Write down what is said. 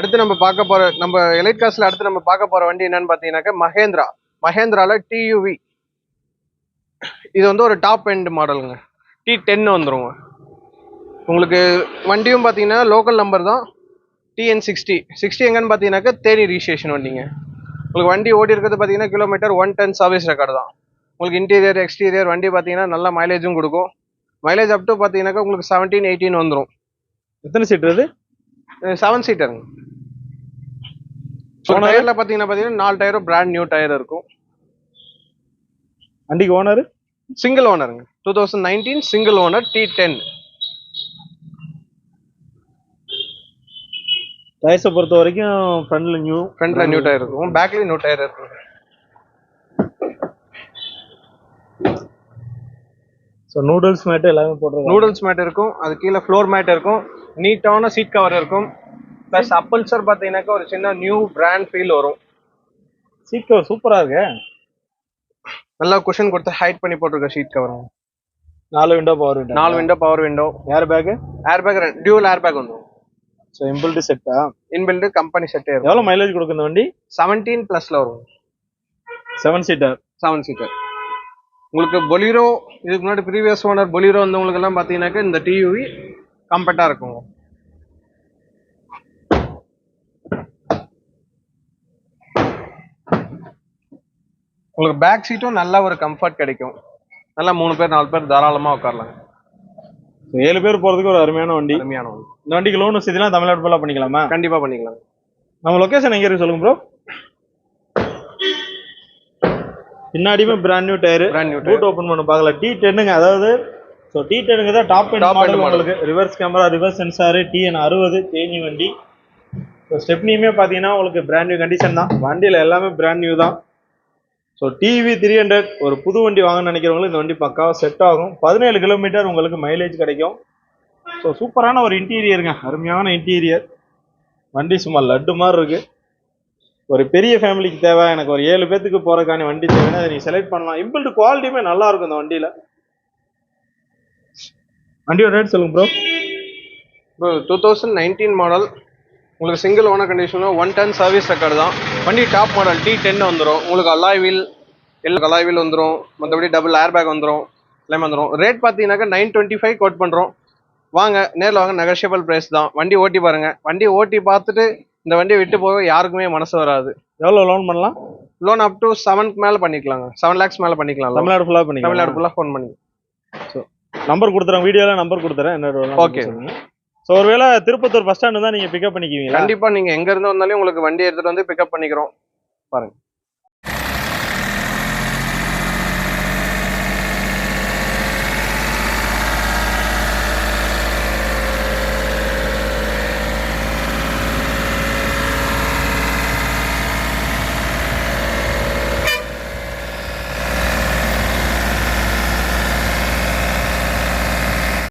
அடுத்து நம்ம பார்க்க போற நம்ம எலைட் காஸ்ட்ல அடுத்து நம்ம பார்க்க போற வண்டி என்னன்னு பாத்தீங்கன்னாக்க மகேந்திரா. மகேந்திரால டியூவி இது வந்து ஒரு டாப் எண்ட் மாடலுங்க டி டென் வந்துருங்க. உங்களுக்கு வண்டியும் பார்த்தீங்கன்னா லோக்கல் நம்பர் தான். டிஎன் சிக்ஸ்டி சிக்ஸ்டி எங்கன்னு பார்த்தீங்கன்னாக்கா தேனி ரிஜிஸ்ட்ரேஷன் வண்டிங்க. உங்களுக்கு வண்டி ஓடி இருக்கிறது பார்த்தீங்கன்னா kilometre one ten service record தான். உங்களுக்கு இன்டீரியர் எக்ஸ்டீரியர் வண்டி பார்த்தீங்கன்னா நல்ல மைலேஜும் கொடுக்கும். மைலேஜ் அப் டு பார்த்தீங்கன்னாக்கா உங்களுக்கு செவன்டீன் எயிட்டீன் வந்துடும் எத்தனை சீட் இது செவன் சீட்டருங்க Owner? டயரில் பார்த்தீங்கன்னா பார்த்தீங்கன்னா நாலு டயரும் பிராண்ட் நியூ டயர் இருக்கும். வண்டிக்கு owner single ஓனருங்க two thousand nineteen single owner T ten டயர்ஸை பொறுத்த வரைக்கும் ஃப்ரண்ட்ல நியூ ஃப்ரண்ட்ல நியூ டயர் இருக்கும். பேக்லயும் நியூ டயர் இருக்கும். ஸோ நூடுல்ஸ் மேட்டு எல்லாமே போட்டுருக்காங்க. நூடுல்ஸ் மேட் இருக்கும். அது கீழே ஃப்ளோர் மேட் இருக்கும். நீட்டான சீட் கவர் இருக்கும். ப்ளஸ் அப்பல்சர் பார்த்தீங்கன்னாக்கா ஒரு சின்ன நியூ பிராண்ட் ஃபீல் வரும். கவர் சூப்பராக இருக்கு? நல்லா குஷன் கொடுத்து ஹைட் பண்ணி போட்டிருக்க சீட் கவர் நாலு விண்டோ பவர் விண்டோ நாலு window power window air bag air bag dual air bag வந்துடும் ஸோ இம்பிள்டு செட்டா இன்பில்டு கம்பெனி செட்டே இருக்கும். எவ்வளோ மைலேஜ் கொடுக்கும் இந்த வண்டி? செவன்டீன் ப்ளஸ்ல வரும். செவன் சீட்டர் செவன் சீட்டர் உங்களுக்கு பொலிரோ இதுக்கு முன்னாடி ப்ரீவியஸ் ஓனர் பொலிரோ வந்தவங்களுக்கு எல்லாம் பார்த்தீங்கன்னாக்கா இந்த டியூவி கம்பர்ட்டாக இருக்கும் உங்களுக்கு பேக் சீட்டும் நல்ல ஒரு கம்ஃபர்ட் கிடைக்கும். நல்லா மூணு பேர் நாலு பேர் தாராளமாக உட்காரலாம். ஸோ ஏழு பேர் போகிறதுக்கு ஒரு அருமையான வண்டி. அருமையான ஒன்று இந்த வண்டிக்கு லோன் வசதிலாம் தமிழ்நாடு ஃபுல்லாக பண்ணிக்கலாமா? கண்டிப்பாக பண்ணிக்கலாம். நம்ம லொகேஷன் எங்கே இருக்கு சொல்லுங்க bro பின்னாடியுமே brand new tyre Brand new boot open பண்ண பார்க்கல. டி டென்னுங்க அதாவது ஸோ டி டென்னுங்க தான் டாப் end மாடல். உங்களுக்கு. Reverse camera reverse sensor TN அறுபது தேனி வண்டி. ஸோ ஸ்டெப்னியுமே பார்த்தீங்கன்னா உங்களுக்கு பிராண்ட் நியூ கண்டிஷன் தான். வண்டியில் எல்லாமே பிராண்ட் நியூ தான். ஸோ டிவி த்ரீ ஹண்ட்ரட் ஒரு புது வண்டி வாங்கணும்னு நினைக்கிறவங்களுக்கு இந்த வண்டி பக்காவாக செட் ஆகும். பதினேழு கிலோமீட்டர் உங்களுக்கு மைலேஜ் கிடைக்கும். ஸோ சூப்பரான ஒரு இன்டீரியருங்க அருமையான இன்டீரியர் வண்டி சும்மா லட்டு மாதிரி இருக்குது ஒரு பெரிய ஃபேமிலிக்கு தேவை. எனக்கு ஒரு ஏழு பேத்துக்கு போகிறக்கான வண்டி தேவைன்னா அதை நீங்க செலக்ட் பண்ணலாம். இம்பிள்டு குவாலிட்டியுமே நல்லா இருக்கும் இந்த வண்டியில். வண்டியோட ரேட் சொல்லுங்க bro bro two thousand nineteen model உங்களுக்கு சிங்கிள் ஓனர் கண்டிஷனில் ஒன் டன் சர்வீஸ் ரெக்கார்டு தான். வண்டி டாப் மாடல் டி டென் வந்துடும் உங்களுக்கு அலாய் வீல் எல்லா அலாய் வீல் வந்துடும் மற்றபடி டபுள் ஏர் பேக் வந்துடும் எல்லாமே வந்துடும் ரேட் பார்த்தீங்கன்னாக்கா நைன் டுவெண்ட்டி ஃபைவ் கோட் பண்ணுறோம் வாங்க நேரில் வாங்க நெகஷியபிள் ப்ரைஸ் தான். வண்டி ஓட்டி பாருங்க. வண்டி ஓட்டி பார்த்துட்டு இந்த வண்டியை விட்டு போக யாருக்குமே மனசு வராது. எவ்வளோ லோன் பண்ணலாம்? லோன் அப் டு செவன்க்கு மேலே பண்ணிக்கலாங்க. செவன் லேக்ஸ் மேலே பண்ணிக்கலாம். தமிழ்நாடு ஃபுல்லாக பண்ணி தமிழ்நாடு ஃபுல்லாக ஃபோன் பண்ணி நம்பர் கொடுத்துறேன். வீடியோல நம்பர் கொடுத்துறேன். என்ன Okay. ஸோ ஒருவேளை திருப்பத்தூர் பஸ் ஸ்டாண்டு தான் நீங்க பிக்கப் பண்ணிக்குவீங்க கண்டிப்பாக நீங்கள் எங்கேருந்து வந்தாலும் உங்களுக்கு வண்டி எடுத்துகிட்டு வந்து பிக்கப் பண்ணிக்கிறோம். பாருங்க.